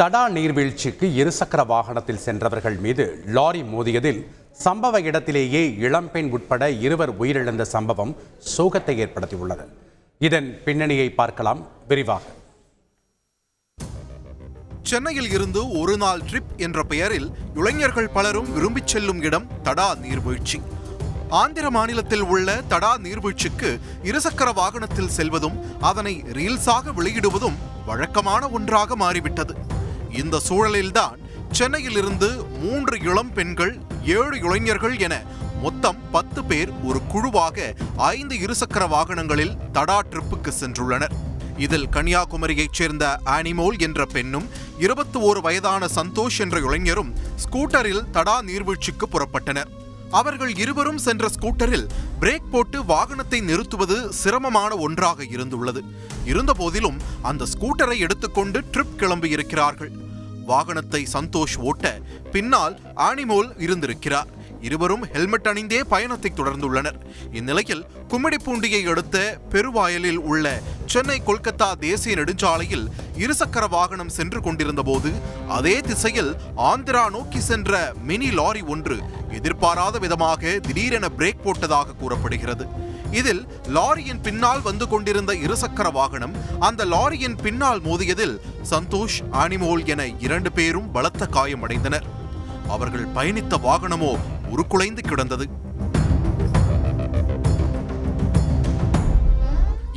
தடா நீர்வீழ்ச்சிக்கு இருசக்கர வாகனத்தில் சென்றவர்கள் மீது லாரி மோதியதில் சம்பவ இடத்திலேயே இளம்பெண் உட்பட இருவர் உயிரிழந்த சம்பவம் சோகத்தை ஏற்படுத்தியுள்ளது. இதன் பின்னணியை பார்க்கலாம் விரிவாக. சென்னையில் இருந்து ஒரு நாள் ட்ரிப் என்ற பெயரில் இளைஞர்கள் பலரும் விரும்பிச் செல்லும் இடம் தடா நீர்வீழ்ச்சி. ஆந்திர மாநிலத்தில் உள்ள தடா நீர்வீழ்ச்சிக்கு இருசக்கர வாகனத்தில் செல்வதும் அதனை ரீல்ஸாக வெளியிடுவதும் வழக்கமான ஒன்றாக மாறிவிட்டது. இந்த சூழலில்தான் சென்னையில் இருந்து மூன்று இளம் பெண்கள் ஏழு இளைஞர்கள் என மொத்தம் பத்து பேர் ஒரு குழுவாக ஐந்து இருசக்கர வாகனங்களில் தடா ட்ரிப்புக்கு சென்றுள்ளனர். இதில் கன்னியாகுமரியைச் சேர்ந்த ஆனிமோல் என்ற பெண்ணும் இருபத்தி ஓரு வயதான சந்தோஷ் என்ற இளைஞரும் ஸ்கூட்டரில் தடா நீர்வீழ்ச்சிக்கு புறப்பட்டனர். அவர்கள் இருவரும் சென்ற ஸ்கூட்டரில் பிரேக் போட்டு வாகனத்தை நிறுத்துவது சிரமமான ஒன்றாக இருந்துள்ளது. இருந்தபோதிலும் அந்த ஸ்கூட்டரை எடுத்துக்கொண்டு ட்ரிப் கிளம்பி இருக்கிறார்கள். வாகனத்தை சந்தோஷ் ஓட்ட பின்னால் ஆனிமோல் இருந்திருக்கிறார். இருவரும் ஹெல்மெட் அணிந்தே பயணத்தை தொடர்ந்துள்ளனர். இந்நிலையில் கும்மிடிப்பூண்டியை அடுத்த பெருவாயலில் உள்ள சென்னை கொல்கத்தா தேசிய நெடுஞ்சாலையில் இருசக்கர வாகனம் சென்று கொண்டிருந்த போது அதே திசையில் ஆந்திரா நோக்கி சென்ற மினி லாரி ஒன்று எதிர்பாராத விதமாக திடீரென பிரேக் போட்டதாக கூறப்படுகிறது. இதில் லாரியின் பின்னால் வந்து கொண்டிருந்த இருசக்கர வாகனம் அந்த லாரியின் பின்னால் மோதியதில் சந்தோஷ் ஆனிமோல் என இரண்டு பேரும் பலத்த காயமடைந்தனர். அவர்கள் பயணித்த வாகனமோ உருக்குலைந்து கிடந்தது.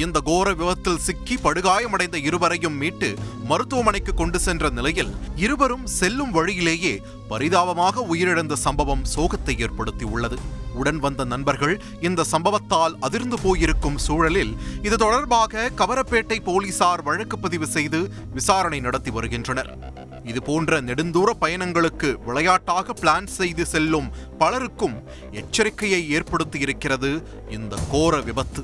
இந்த கோர விபத்தில் சிக்கி படுகாயமடைந்த இருவரையும் மீட்டு மருத்துவமனைக்கு கொண்டு சென்ற நிலையில் இருவரும் செல்லும் வழியிலேயே பரிதாபமாக உயிரிழந்த சம்பவம் சோகத்தை ஏற்படுத்தியுள்ளது. உடன் வந்த நண்பர்கள் இந்த சம்பவத்தால் அதிர்ந்து போயிருக்கும் சூழலில் இது தொடர்பாக கவரப்பேட்டை போலீசார் வழக்கு பதிவு செய்து விசாரணை நடத்தி வருகின்றனர். இது போன்ற நெடுந்தூர பயணங்களுக்கு விளையாட்டாக பிளான் செய்து செல்லும் பலருக்கும் எச்சரிக்கையை ஏற்படுத்தியிருக்கிறது இந்த கோர விபத்து.